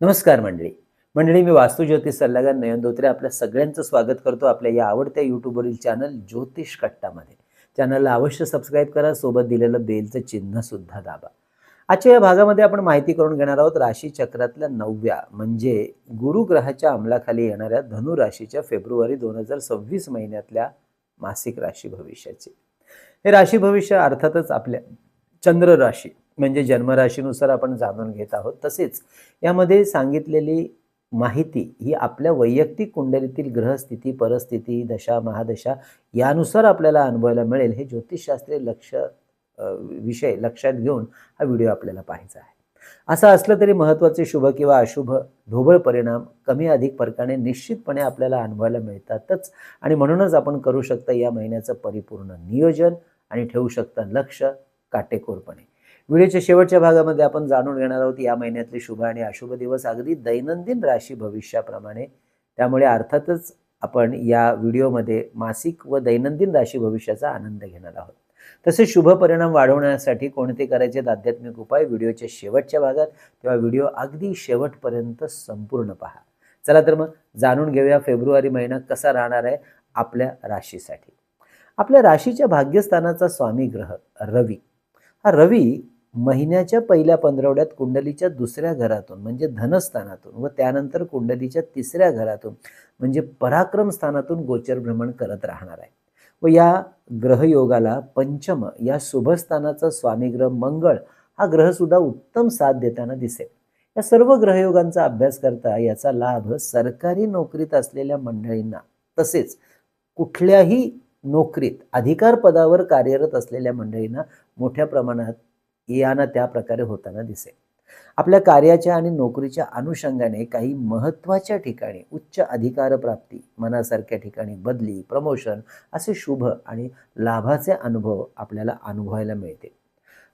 नमस्कार मंडळी. मंडळी मी वास्तू ज्योतिष सल्लागार नयन धोत्रे आपल्या सगळ्यांचं स्वागत करतो आपल्या या आवडत्या यूट्यूबवरील चॅनल ज्योतिष कट्टामध्ये. चॅनलला अवश्य सबस्क्राईब करा सोबत दिलेलं बेलचं चिन्ह सुद्धा दाबा. आजच्या या भागामध्ये आपण माहिती करून घेणार आहोत राशी चक्रातल्या नवव्या म्हणजे गुरुग्रहाच्या अंमलाखाली येणाऱ्या धनु राशीच्या फेब्रुवारी दोन हजार सव्वीस महिन्यातल्या मासिक राशी भविष्याचे. हे राशी भविष्य अर्थातच आपल्या चंद्र राशी. म्हणजे जन्मराशीनुसार आपण जाणून घेत आहोत. तसेच यामध्ये सांगितलेली माहिती ही आपल्या वैयक्तिक कुंडलीतील ग्रहस्थिती परिस्थिती दशा महादशा यानुसार आपल्याला अनुभवायला मिळेल. हे ज्योतिषशास्त्रीय लक्ष विषय लक्षात घेऊन हा व्हिडिओ आपल्याला पाहायचा आहे. असं असलं तरी महत्त्वाचे शुभ किंवा अशुभ ढोबळ परिणाम कमी अधिक फरकाने निश्चितपणे आपल्याला अनुभवायला मिळतातच. आणि म्हणूनच आपण करू शकता या महिन्याचं परिपूर्ण नियोजन आणि ठेवू शकता लक्ष काटेकोरपणे. व्हिडिओच्या शेवटच्या भागामध्ये आपण जाणून घेणार आहोत या महिन्यातले शुभ आणि अशुभ दिवस अगदी दैनंदिन राशी भविष्याप्रमाणे. त्यामुळे अर्थातच आपण या व्हिडिओमध्ये मासिक व दैनंदिन राशी भविष्याचा आनंद घेणार आहोत. तसेच शुभ परिणाम वाढवण्यासाठी कोणते करायचे आहेत आध्यात्मिक उपाय व्हिडिओच्या शेवटच्या भागात तेव्हा व्हिडिओ अगदी शेवटपर्यंत संपूर्ण पहा. चला तर मग जाणून घेऊया फेब्रुवारी महिना कसा राहणार आहे आपल्या राशीसाठी. आपल्या राशीच्या भाग्यस्थानाचा स्वामी ग्रह रवी. हा रवी महिन्याच्या पहिल्या पंधरवड्यात कुंडलीच्या दुसऱ्या घरातून म्हणजे धनस्थानातून व त्यानंतर कुंडलीच्या तिसऱ्या घरातून म्हणजे पराक्रम स्थानातून गोचर भ्रमण करत राहणार आहे. व या ग्रहयोगाला पंचम या शुभस्थानाचा स्वामी ग्रह मंगळ हा ग्रहसुद्धा उत्तम साथ देताना दिसेल. या सर्व ग्रहयोगांचा अभ्यास करता याचा लाभ सरकारी नोकरीत असलेल्या मंडळींना तसेच कुठल्याही नोकरीत अधिकार पदावर कार्यरत असलेल्या मंडळींना मोठ्या प्रमाणात याना त्या प्रकारे होताना दिसेल. आपल्या कार्याच्या आणि नोकरीच्या अनुषंगाने काही महत्त्वाच्या ठिकाणी उच्च अधिकार प्राप्ती मनासारख्या ठिकाणी बदली प्रमोशन असे शुभ आणि लाभाचे अनुभव आपल्याला अनुभवायला मिळते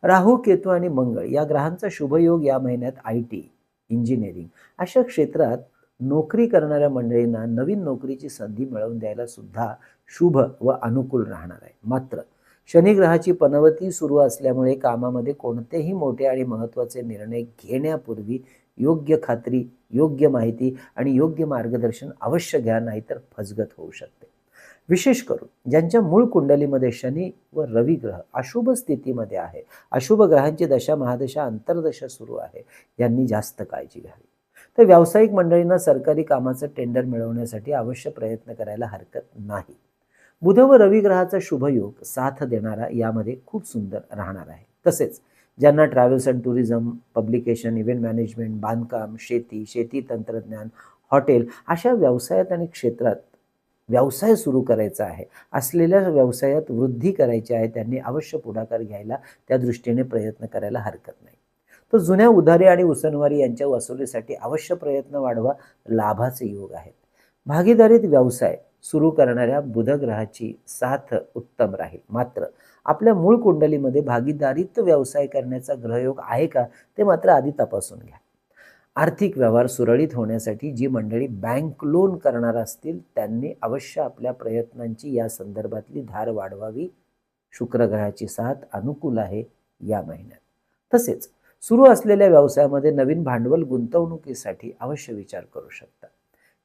राहू केतू आणि मंगळ या ग्रहांचा शुभयोग या महिन्यात आय टी इंजिनिअरिंग अशा क्षेत्रात नोकरी करणाऱ्या मंडळींना नवीन नोकरीची संधी मिळवून द्यायला सुद्धा शुभ व अनुकूल राहणार आहे. मात्र शनिग्रहाची पनवती सुरू असल्यामुळे कामामध्ये कोणतेही मोठे आणि महत्त्वाचे निर्णय घेण्यापूर्वी योग्य खात्री योग्य माहिती आणि योग्य मार्गदर्शन अवश्य घ्या नाहीतर फसगत होऊ शकते. विशेष करून ज्यांच्या मूळ कुंडलीमध्ये शनी व रवी ग्रह अशुभ स्थितीमध्ये आहे अशुभ ग्रहांची दशा महादशा अंतर्दशा सुरू आहे यांनी जास्त काळजी घ्यावी. तर व्यावसायिक मंडळींना सरकारी कामाचं टेंडर मिळवण्यासाठी अवश्य प्रयत्न करायला हरकत नाही. बुध व रवी ग्रहाचा शुभयोग साथ देणारा यामध्ये खूप सुंदर राहणार आहे. तसेच ज्यांना travels and tourism publication event management बांधकाम शेती शेती तंत्रज्ञान हॉटेल अशा व्यवसायात आणि क्षेत्रात व्यवसाय सुरू करायचा आहे. असलेल्या व्यवसायात वृद्धी करायची आहे त्यांनी अवश्य पुढाकार घ्यायला त्या दृष्टीने प्रयत्न करायला हरकत नाही. तर जुन्या उधारी आणि उसनवारी यांच्या वसुलीसाठी अवश्य प्रयत्न वाढवा लाभाचे योग आहेत. भागीदारीत व्यवसाय सुरू करणाऱ्या बुधग्रहाची साथ उत्तम राहील. मात्र आपल्या मूळ कुंडलीमध्ये भागीदारीत व्यवसाय करण्याचा ग्रहयोग आहे का ते मात्र आधी तपासून घ्या. आर्थिक व्यवहार सुरळीत होण्यासाठी जी मंडळी बँक लोन करणार असतील त्यांनी अवश्य आपल्या प्रयत्नांची या संदर्भातली धार वाढवावी. शुक्रग्रहाची साथ अनुकूल आहे या महिन्यात. तसेच सुरू असलेल्या व्यवसायामध्ये नवीन भांडवल गुंतवणुकीसाठी अवश्य विचार करू शकता.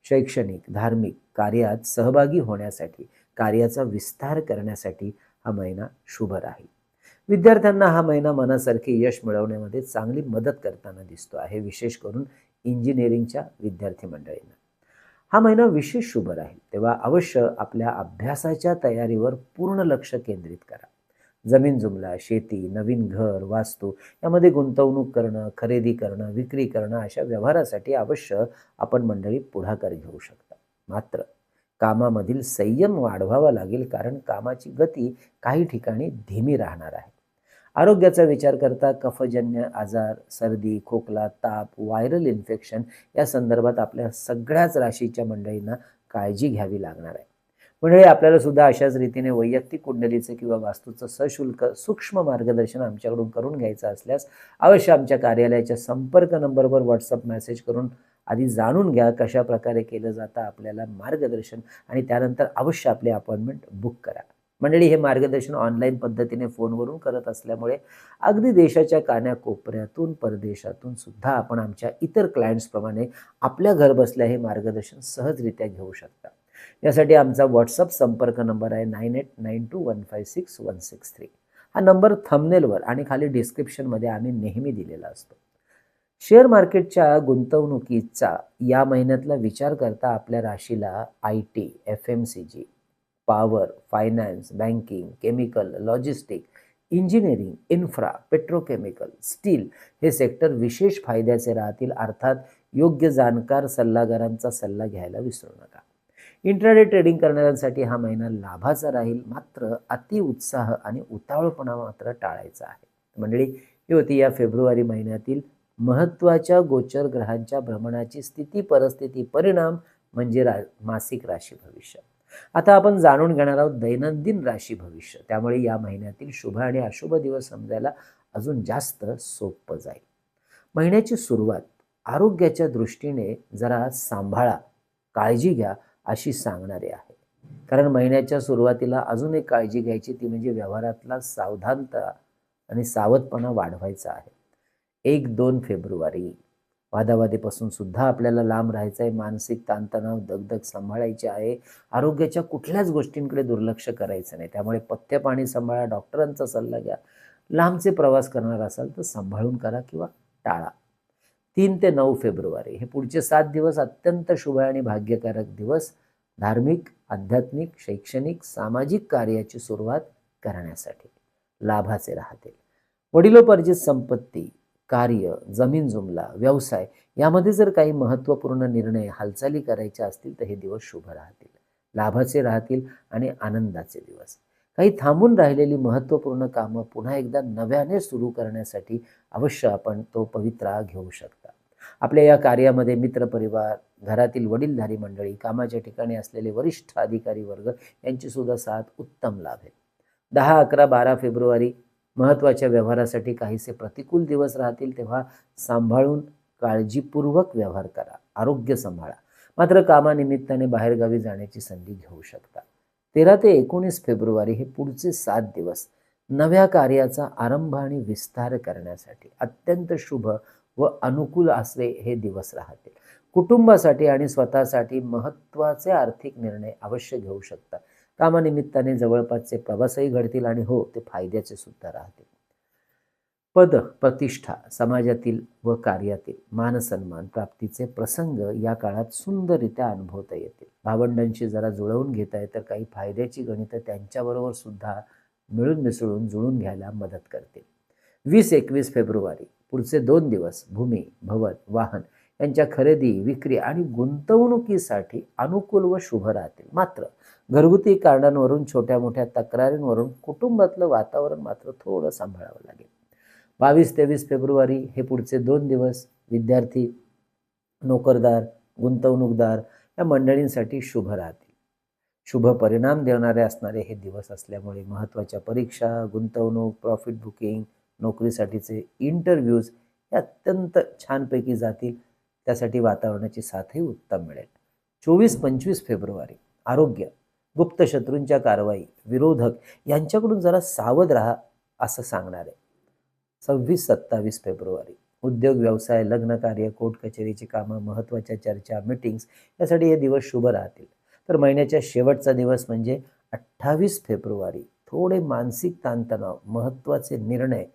शैक्षणिक धार्मिक कार्यात सहभागी होण्यासाठी कार्याचा विस्तार करण्यासाठी हा महिना शुभ राहील. विद्यार्थ्यांना हा महिना मनासारखे यश मिळवण्यामध्ये चांगली मदत करताना दिसतो आहे विशेष करून इंजिनिअरिंगच्या विद्यार्थी मंडळींना. हा महिना विशेष शुभ राहील तेव्हा अवश्य आपल्या अभ्यासाच्या तयारीवर पूर्ण लक्ष केंद्रित करा. जमीन जुमला शेती नवीन घर वास्तू यामध्ये गुंतवणूक करणं खरेदी करणं विक्री करणं अशा व्यवहारासाठी अवश्य आपण मंडळी पुढाकार घेऊ शकता. मात्र कामामधील संयम वाढवावा लागेल कारण कामाची गती काही ठिकाणी धीमी राहणार आहे. आरोग्याचा विचार करता कफजन्य आजार सर्दी खोकला ताप व्हायरल इन्फेक्शन या संदर्भात आपल्या सगळ्याच राशीच्या मंडळींना काळजी घ्यावी लागणार आहे. मंडळी आपल्याला सुद्धा अशाच रीतीने वैयक्तिक कुंडलीचं किंवा वास्तूचं सशुल्क सूक्ष्म मार्गदर्शन आमच्याकडून करून घ्यायचं असल्यास अवश्य आमच्या कार्यालयाच्या संपर्क नंबरवर व्हॉट्सअप मेसेज करून आधी जाणून घ्या कशा प्रकारे केलं जातं आपल्याला मार्गदर्शन आणि त्यानंतर अवश्य आपली अपॉइंटमेंट बुक करा. मंडळी हे मार्गदर्शन ऑनलाईन पद्धतीने फोनवरून करत असल्यामुळे अगदी देशाच्या कान्याकोपऱ्यातून परदेशातून सुद्धा आपण आमच्या इतर क्लायंट्सप्रमाणे आपल्या घर बसल्या हे मार्गदर्शन सहजरित्या घेऊ शकता. यासाठी आमचा व्हॉट्सअप संपर्क नंबर आहे nine eight nine two one five six one six three. हा नंबर थंबनेलवर आणि खाली डिस्क्रिप्शनमध्ये आम्ही नेहमी दिलेला असतो. शेअर मार्केटच्या गुंतवणुकीचा या महिन्यातला विचार करता आपल्या राशीला I T F M C G power finance banking chemical logistic engineering infra petrochemical steel हे सेक्टर विशेष फायद्याचे राहतील. अर्थात योग्य जाणकार सल्लागारांचा सल्ला घ्यायला विसरू नका. इंट्राडे ट्रेडिंग करणाऱ्यांसाठी हा महिना लाभाचा राहील. मात्र अतिउत्साह आणि उतावळपणा मात्र टाळायचा आहे. मंडळी ही होती या फेब्रुवारी महिन्यातील महत्त्वाच्या गोचर ग्रहांच्या भ्रमणाची स्थिती परिस्थिती परिणाम म्हणजे रा मासिक राशी भविष्य. आता आपण जाणून घेणार आहोत दैनंदिन राशी भविष्य. त्यामुळे या महिन्यातील शुभ आणि अशुभ दिवस समजायला अजून जास्त सोपं जाईल. महिन्याची सुरुवात आरोग्याच्या दृष्टीने जरा सांभाळा काळजी घ्या अशी सांगणारी आहे. कारण महिन्याच्या सुरुवातीला अजून एक काळजी घ्यायची ती म्हणजे व्यवहारातला सावधानता आणि सावधपणा वाढवायचा आहे. एक दोन फेब्रुवारी वादावादीपासून सुद्धा आपल्याला लांब राहायचं आहे मानसिक ताणतणाव दगदग सांभाळायची आहे. आरोग्याच्या कुठल्याच गोष्टींकडे दुर्लक्ष करायचं नाही. त्यामुळे पथ्य पाणी सांभाळा डॉक्टरांचा सल्ला घ्या. लांबचे प्रवास करणार असाल तर सांभाळून करा किंवा टाळा. तीन ते नऊ फेब्रुवारी. हे पुढचे सात दिवस अत्यंत शुभ आणि भाग्यकारक दिवस. धार्मिक आध्यात्मिक शैक्षणिक सामाजिक कार्याची सुरुवात करण्यासाठी लाभाचे राहतील. वडिलोपार्जित संपत्ती कार्य जमीन जुमला व्यवसाय यामध्ये जर काही महत्त्वपूर्ण निर्णय हालचाली करायच्या असतील तर हे दिवस शुभ राहतील. लाभाचे राहतील आणि आनंदाचे दिवस. काही थांबून राहिलेली महत्त्वपूर्ण कामं पुन्हा एकदा नव्याने सुरू करण्यासाठी अवश्य आपण तो पवित्रा घेऊ शकता. आपल्या या कार्यामध्ये मित्रपरिवार घरातील वडीलधारी मंडळी कामाच्या ठिकाणी असलेले वरिष्ठ अधिकारी वर्ग यांची सुद्धा साथ उत्तम लाभ आहे दहा अकरा बारा फेब्रुवारी महत्त्वाच्या व्यवहारासाठी काहीसे प्रतिकूल दिवस राहतील तेव्हा सांभाळून काळजीपूर्वक व्यवहार करा. आरोग्य सांभाळा. मात्र कामानिमित्ताने बाहेरगावी जाण्याची संधी घेऊ शकता. तेरा ते एकोणीस फेब्रुवारी हे पुढचे सात दिवस नव्या कार्याचा आरंभ आणि विस्तार करण्यासाठी अत्यंत शुभ व अनुकूल असे हे दिवस राहतील. कुटुंबासाठी आणि स्वतःसाठी महत्त्वाचे आर्थिक निर्णय अवश्य घेऊ शकता. कामानिमित्ताने जवळपासचे प्रवासही घडतील आणि हो ते फायद्याचे सुद्धा राहतील. पद प्रतिष्ठा समाजातील व कार्यातील मानसन्मान प्राप्तीचे प्रसंग या काळात सुंदररित्या अनुभवता येतील. भावंडांशी जरा जुळवून घेता तर काही फायद्याची गणितं त्यांच्याबरोबर सुद्धा मिळून मिसळून जुळून घ्यायला मदत करतील. वीस एकवीस फेब्रुवारी पुढचे दोन दिवस भूमी भवन वाहन यांच्या खरेदी विक्री आणि गुंतवणुकीसाठी अनुकूल व शुभ राहतील. मात्र घरगुती कारणांवरून छोट्या मोठ्या तक्रारींवरून कुटुंबातलं वातावरण मात्र थोडं सांभाळावं लागेल. बावीस तेवीस फेब्रुवारी हे पुढचे दोन दिवस विद्यार्थी नोकरदार गुंतवणूकदार या मंडळींसाठी शुभ राहतील. शुभ परिणाम देणारे असणारे हे दिवस असल्यामुळे महत्त्वाच्या परीक्षा गुंतवणूक प्रॉफिट बुकिंग नोकरीसाठीचे इंटरव्ह्यूज हे अत्यंत छानपैकी जातील. त्यासाठी वातावरणाची साथही उत्तम मिळेल. चोवीस पंचवीस फेब्रुवारी आरोग्य गुप्त शत्रूंच्या कारवाई विरोधक यांच्याकडून जरा सावध राहा असं सांगणार आहे सव्वीस सत्तावीस फेब्रुवारी. उद्योग व्यवसाय लग्न कार्य कोर्ट कचेरीची कामं महत्त्वाच्या चर्चा मिटिंग्स यासाठी हे दिवस शुभ राहतील. तर महिन्याच्या शेवटचा दिवस म्हणजे अठ्ठावीस फेब्रुवारी. थोडे मानसिक ताणतणाव महत्त्वाचे निर्णय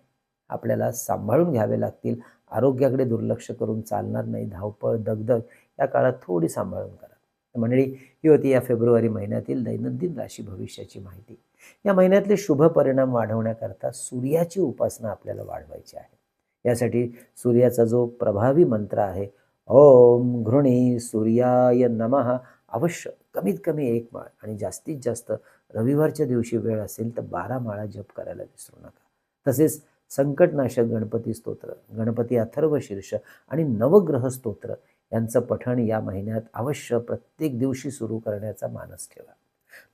आपल्याला सांभाळून घ्यावे लागतील. आरोग्याकडे दुर्लक्ष करून चालणार नाही. धावपळ दगदग या काळात थोडी सांभाळून करा. मंडळी ही होती या फेब्रुवारी महिन्यातील दैनंदिन राशी भविष्याची माहिती. या महिन्यातले शुभ परिणाम वाढवण्याकरता सूर्याची उपासना आपल्याला वाढवायची आहे. यासाठी सूर्याचा जो प्रभावी मंत्र आहे ओम घृणी सूर्याय नमः अवश्य कमीत कमी एक माळ आणि जास्तीत जास्त रविवारच्या दिवशी वेळ असेल तर बारा माळा जप करायला विसरू नका. तसेच संकटनाशक गणपती स्तोत्र गणपती अथर्व शीर्ष आणि नवग्रह स्तोत्र यांचं पठण या महिन्यात अवश्य प्रत्येक दिवशी सुरू करण्याचा मानस ठेवा.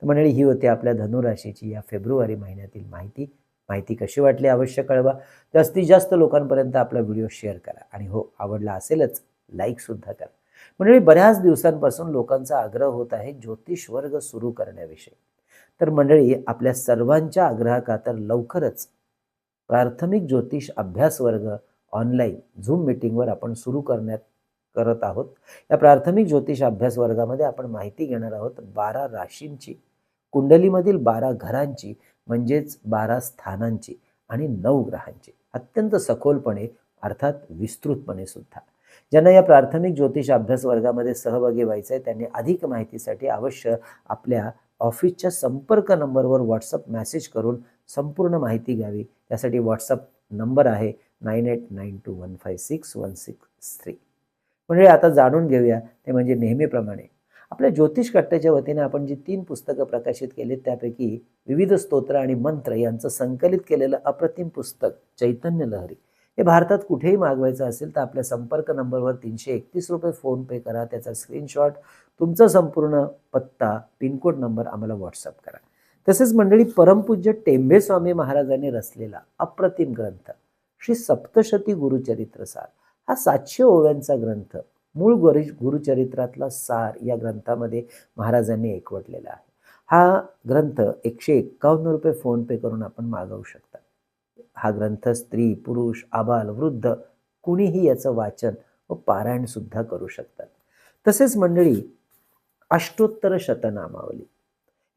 तर मंडळी ही होती आपल्या धनुराशीची या फेब्रुवारी महिन्यातील माहिती. माहिती कशी वाटली अवश्य कळवा. जास्तीत जास्त लोकांपर्यंत आपला व्हिडिओ शेअर करा. आणि हो आवडला असेलच लाईकसुद्धा करा. मंडळी बऱ्याच दिवसांपासून लोकांचा आग्रह होत आहे ज्योतिष वर्ग सुरू करण्याविषयी. तर मंडळी आपल्या सर्वांच्या आग्रहाखातर लवकरच प्राथमिक ज्योतिष अभ्यास वर्ग ऑनलाईन झूम मीटिंगवर आपण सुरू करण्यात करत आहोत. या प्राथमिक ज्योतिष अभ्यास वर्गामध्ये आपण माहिती घेणार आहोत बारा राशींची कुंडलीमधील बारा घरांची म्हणजेच बारा स्थानांची आणि नऊ ग्रहांची. अत्यंत सखोलपणे अर्थात विस्तृतपणे सुद्धा. ज्यांना या प्राथमिक ज्योतिष अभ्यास वर्गामध्ये सहभागी व्हायचं आहे त्यांनी अधिक माहितीसाठी अवश्य आपल्या ऑफिसच्या संपर्क नंबरवर व्हॉट्सअप मेसेज करून संपूर्ण माहिती घ्यावी. त्यासाठी व्हॉट्सअप नंबर आहे nine eight nine two one five six one six three. म्हणजे आता जाणून घेऊया ते म्हणजे नेहमीप्रमाणे. आपल्या ज्योतिष कट्ट्याच्या वतीने आपण जी तीन पुस्तकं प्रकाशित केलीत त्यापैकी विविध स्तोत्र आणि मंत्र यांचं संकलित केलेलं अप्रतिम पुस्तक चैतन्य लहरी. हे भारतात कुठेही मागवायचं असेल तर आपल्या संपर्क नंबरवर तीनशे एकतीस रुपये फोनपे करा. त्याचा स्क्रीनशॉट तुमचा संपूर्ण पत्ता पिनकोड नंबर आम्हाला व्हॉट्सअप करा. तसेच मंडळी परमपूज्य टेंबे स्वामी महाराजांनी रचलेला अप्रतिम ग्रंथ श्री सप्तशती गुरुचरित्र सार. हा सातशे ओव्यांचा ग्रंथ. मूळ गुरु गुरुचरित्रातला सार या ग्रंथामध्ये महाराजांनी एकवटलेला आहे. हा ग्रंथ एकशे एक्कावन्न रुपये फोनपे करून आपण मागवू शकता. हा ग्रंथ स्त्री पुरुष आबाल वृद्ध कुणीही याचं वाचन व पारायणसुद्धा करू शकतात. तसेच मंडळी अष्टोत्तर शतनामावली.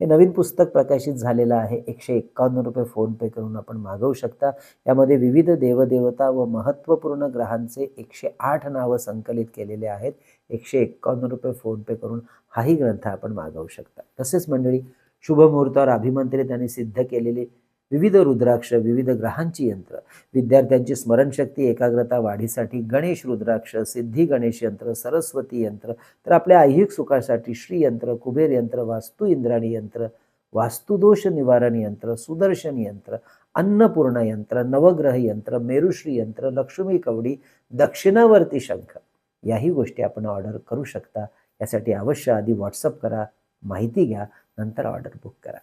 हे नवीन पुस्तक प्रकाशित झालेलं आहे. एकशे एक्कावन्न रुपये फोनपे करून आपण मागवू शकता. यामध्ये विविध देवदेवता व महत्त्वपूर्ण ग्रहांचे एकशे आठ नावं संकलित केलेले आहेत. एकशे एक्कावन्न रुपये फोनपे करून हाही ग्रंथ आपण मागवू शकता. तसेच मंडळी शुभमुहूर्तावर अभिमंत्रित आणि सिद्ध केलेली विविध रुद्राक्ष विविध ग्रहांची यंत्र. विद्यार्थ्यांची स्मरणशक्ती एकाग्रता वाढीसाठी गणेश रुद्राक्ष सिद्धी गणेश यंत्र सरस्वती यंत्र तर आपल्या ऐहिक सुखासाठी श्री यंत्र कुबेर यंत्र वास्तू इंद्राणी यंत्र वास्तुदोष निवारण यंत्र सुदर्शन यंत्र अन्नपूर्ण यंत्र नवग्रह यंत्र मेरुश्री यंत्र लक्ष्मी कवडी दक्षिणावर्ती शंख. याही गोष्टी आपण ऑर्डर करू शकता. यासाठी अवश्य आधी व्हॉट्सअप करा माहिती घ्या नंतर ऑर्डर बुक करा.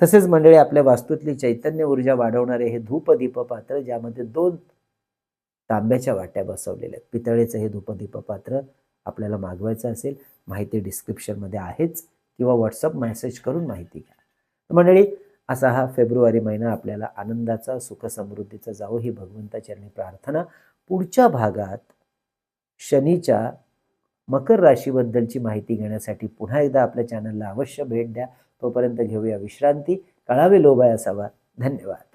तसेच मंडळी आपल्या वास्तूतली चैतन्य ऊर्जा वाढवणारे हे धूपदीप पात्र ज्यामध्ये दोन तांब्याच्या वाट्या बसवलेल्या आहेत. पितळेचं हे धूपदीप पात्र आपल्याला मागवायचं असेल माहिती डिस्क्रिप्शनमध्ये आहेच किंवा व्हॉट्सअप मेसेज करून माहिती घ्या. मंडळी असा हा फेब्रुवारी महिना आपल्याला आनंदाचा सुखसमृद्धीचा जावो ही भगवंताचरणी प्रार्थना. पुढच्या भागात शनीच्या मकर राशीबद्दलची माहिती घेण्यासाठी पुन्हा एकदा आपल्या चॅनलला अवश्य भेट द्या. तोपर्यंत घेऊया विश्रांती. कळावे लोबाय असावा. धन्यवाद.